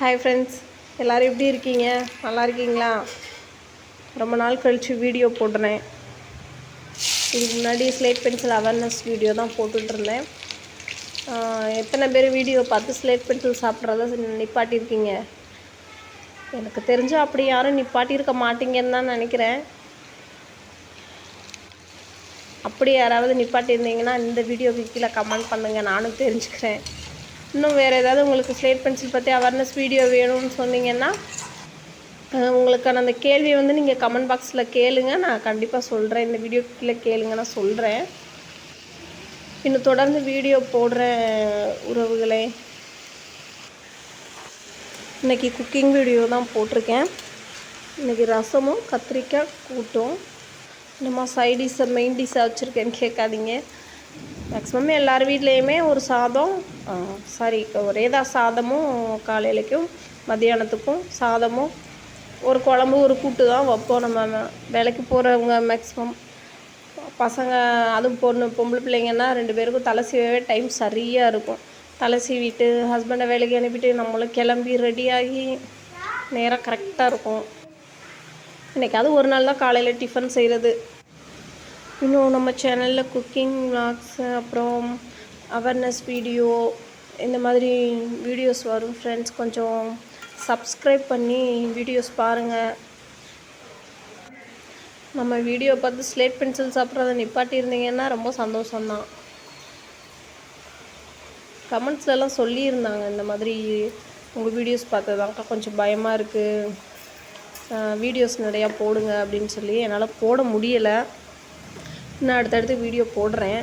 Hi friends எல்லோரும் எப்படி இருக்கீங்க? நல்லா இருக்கீங்களா? ரொம்ப நாள் கழித்து வீடியோ போடுறேன் இதுக்கு முன்னாடி ஸ்லேட் பென்சில் அவேர்னஸ் வீடியோ தான் போட்டுட்ருந்தேன் எத்தனை பேர் வீடியோ பார்த்து ஸ்லேட் பென்சில் சாப்பிட்றத நிப்பாட்டியிருக்கீங்க? எனக்கு தெரிஞ்சு அப்படி யாரும் நிப்பாட்டியிருக்க மாட்டீங்கன்னு தான் நினைக்கிறேன். அப்படி யாராவது நிப்பாட்டியிருந்தீங்கன்னா இந்த வீடியோக்கு கீழே கமெண்ட் பண்ணுங்கள் நானும் தெரிஞ்சுக்கிறேன். இன்னும் வேறு ஏதாவது உங்களுக்கு ஸ்லேட் பென்சில் பற்றி அவேர்னஸ் வீடியோ வேணும்னு சொன்னீங்கன்னா உங்களுக்கான அந்த கேள்வியை வந்து நீங்கள் கமெண்ட் பாக்ஸில் கேளுங்க. நான் கண்டிப்பாக சொல்கிறேன் இந்த வீடியோ கீழே கேளுங்க. நான் சொல்கிறேன் இன்னும் தொடர்ந்து வீடியோ போடுற உறவுகளே இன்றைக்கி குக்கிங் வீடியோ தான் போட்டிருக்கேன். இன்றைக்கி ரசமும் கத்திரிக்காய் கூட்டும். என்னம்மா சைட் டிஷ்ஷை மெயின் டிஷ்ஷாக வச்சுருக்கேன்னு கேட்காதீங்க. மேக்ஸிமம் எல்லார் வீட்லேயுமே ஒரு சாதம் சாரி ஒரே தான் சாதமும் காலையிலைக்கும் மத்தியானத்துக்கும் சாதமும். ஒரு குழம்பு ஒரு கூட்டு தான் வைப்போம் நம்ம வேலைக்கு போகிறவங்க மேக்ஸிமம் பசங்க அதுவும் பொண்ணு பொம்பளை பிள்ளைங்கன்னா ரெண்டு பேருக்கும் தலை சீவவே டைம் சரியாக இருக்கும். தலை சீவிட்டு ஹஸ்பண்டை வேலைக்கு அனுப்பிட்டு நம்மளும் கிளம்பி ரெடியாகி நேராக கரெக்டாக இருக்கும். இன்றைக்காவது ஒரு நாள் தான் காலையில் டிஃபன் செய்கிறது இன்னும் நம்ம சேனலில் குக்கிங் vlogs அப்புறம் அவேர்னஸ் வீடியோ இந்த மாதிரி வீடியோஸ் வரும் ஃப்ரெண்ட்ஸ் கொஞ்சம் சப்ஸ்கிரைப் பண்ணி வீடியோஸ் பாருங்கள் நம்ம வீடியோ பார்த்து ஸ்லேட் பென்சில் சாப்பிட்றத நிப்பாட்டியிருந்தீங்கன்னா ரொம்ப சந்தோஷம்தான். கமெண்ட்ஸ்லலாம் சொல்லியிருந்தாங்க இந்த மாதிரி உங்கள் வீடியோஸ் பார்த்ததாக்கா கொஞ்சம் பயமாக இருக்குது வீடியோஸ் நிறையா போடுங்க அப்படின்னு சொல்லி என்னால் போட முடியலை. நான் அடுத்தடுத்து வீடியோ போடுறேன்.